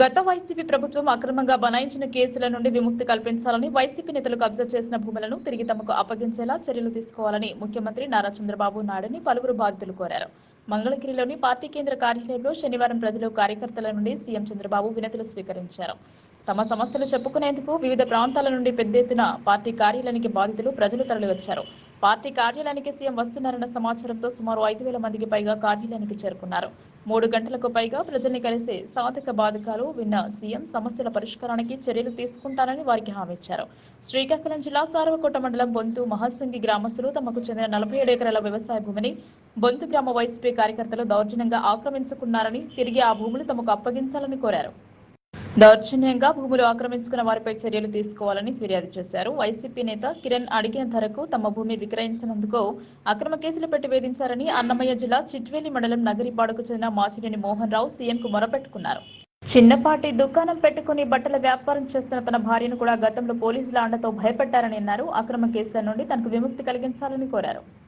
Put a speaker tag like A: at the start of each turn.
A: గత వైసీపీ ప్రభుత్వం అక్రమంగా బనాయించిన కేసుల నుండి విముక్తి కల్పించాలని వైసీపీ నేతలు కబ్జా చేసిన భూములను తిరిగి తమకు అప్పగించేలా చర్యలు తీసుకోవాలని ముఖ్యమంత్రి నారా చంద్రబాబు నాయుడుని పలువురు బాధితులు కోరారు. మంగళగిరిలోని పార్టీ కేంద్ర కార్యాలయంలో శనివారం ప్రజలు కార్యకర్తల నుండి సీఎం చంద్రబాబు వినతులు స్వీకరించారు. తమ సమస్యలు చెప్పుకునేందుకు వివిధ ప్రాంతాల నుండి పెద్ద ఎత్తున పార్టీ కార్యాలయానికి బాధితులు ప్రజలు తరలివచ్చారు. పార్టీ కార్యాలయానికి సీఎం వస్తున్నారన్న సమాచారంతో సుమారు ఐదు వేల మందికి పైగా కార్యాలయానికి చేరుకున్నారు. మూడు గంటలకు పైగా ప్రజల్ని కలిసి సాధక బాధకాలు విన్న సీఎం సమస్యల పరిష్కారానికి చర్యలు తీసుకుంటారని వారికి హామీ ఇచ్చారు. శ్రీకాకుళం జిల్లా సారవకోట మండలం బొంతు మహాసంగి గ్రామస్తులు తమకు చెందిన నలభై ఏడు ఎకరాల వ్యవసాయ భూమిని బొంతు గ్రామ వైసీపీ కార్యకర్తలు దౌర్జన్యంగా ఆక్రమించుకున్నారని తిరిగి ఆ భూములు తమకు అప్పగించాలని కోరారు. దౌర్జన్యంగా భూములు ఆక్రమించుకున్న వారిపై చర్యలు తీసుకోవాలని ఫిర్యాదు చేశారు. వైసీపీ నేత కిరణ్ అడిగిన ధరకు తమ భూమి విక్రయించినందుకు అక్రమ కేసులు పెట్టి వేధించారని అన్నమయ్య జిల్లా చిట్వేలి మండలం నగరిపాడుకు చెందిన మాచినేని మోహన్ రావు సీఎంకు మొరపెట్టుకున్నారు. చిన్నపాటి దుకాణం పెట్టుకుని బట్టల వ్యాపారం చేస్తున్న తన భార్యను కూడా గతంలో పోలీసుల అండతో భయపెట్టారని అన్నారు. అక్రమ కేసుల నుండి తనకు విముక్తి కలిగించాలని కోరారు.